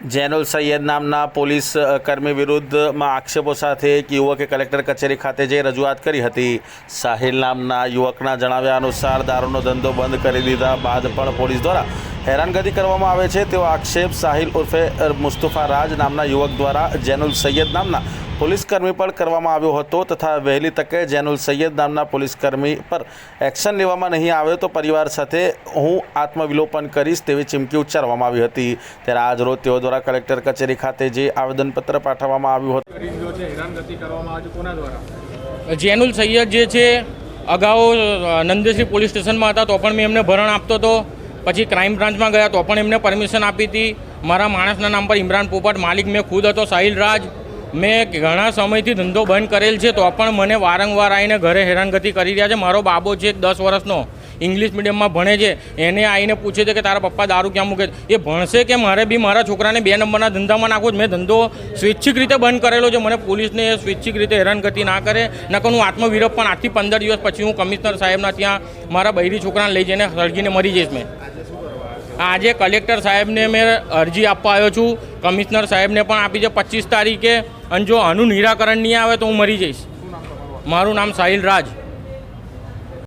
જૈનુલ સૈયદ નામના પોલીસ કર્મી વિરુદ્ધમાં આક્ષેપો સાથે એક યુવકે કલેક્ટર કચેરી ખાતે જઈ રજૂઆત કરી હતી. સાહિલ નામના યુવકના જણાવ્યા અનુસાર દારૂનો ધંધો બંધ કરી દીધા બાદ પણ પોલીસ દ્વારા હેરાનગતિ કરવામાં આવે છે તેવો આક્ષેપ સાહિલ ઉર્ફે મુસ્તફા રાજ નામના યુવક દ્વારા જૈનુલ સૈયદ નામના પોલીસકર્મી પર કરવામાં આવ્યો હતો તથા વહેલી તકે જેનુલ સૈયદ નામના પોલીસકર્મી પર એક્શન લેવામાં નહીં આવે તો પરિવાર સાથે હું આત્મવિલોપન કરીશ તેવી ચીમકી ઉચ્ચારવામાં આવી હતી. ત્યારે આજરોજ તેઓ દ્વારા કલેક્ટર કચેરી ખાતે જે આવેદનપત્ર પાઠવવામાં આવ્યું હતું. જેનુલ સૈયદ જે છે, અગાઉ નંદેશ્રી પોલીસ સ્ટેશનમાં હતા, તો પણ મેં એમને ભરણ આપતો હતો. પછી ક્રાઇમ બ્રાન્ચમાં ગયા, તો પણ એમને પરમિશન આપી હતી. મારા માણસના નામ પર ઇમરાન પોપટ, માલિક મેં ખુદ હતો, સાહિલ રાજ. મેં ઘણા સમયથી ધંધો બંધ કરેલ છે, તો પણ મને વારંવાર આવીને ઘરે હેરાનગતિ કરી રહ્યા છે. મારો બાબો છે દસ વર્ષનો, ઇંગ્લિશ મીડિયમમાં ભણે છે. એને આવીને પૂછે છે કે તારા પપ્પા દારૂ ક્યાં મૂકે એ ભણશે કે મારે બી મારા છોકરાને બે નંબરના ધંધામાં નાખવું? મેં ધંધો સ્વૈચ્છિક રીતે બંધ કરેલો છે. મને પોલીસને સ્વૈચ્છિક રીતે હેરાનગતિ ના કરે. નકર હું આત્મવિરોધ પણ આજથી પંદર દિવસ પછી હું કમિશનર સાહેબના ત્યાં મારા બૈરી છોકરાને લઈ જઈને સળગીને મરી જઈશ મેં. આજે કલેક્ટર સાહેબને મેં અરજી આપવા આવ્યો છું. કમિશનર સાહેબને પણ આપી છે પચીસ તારીખે. અને જો આનું નિરાકરણ નહીં આવે તો હું મરી જઈશ. મારું નામ સાહિલ રાજ.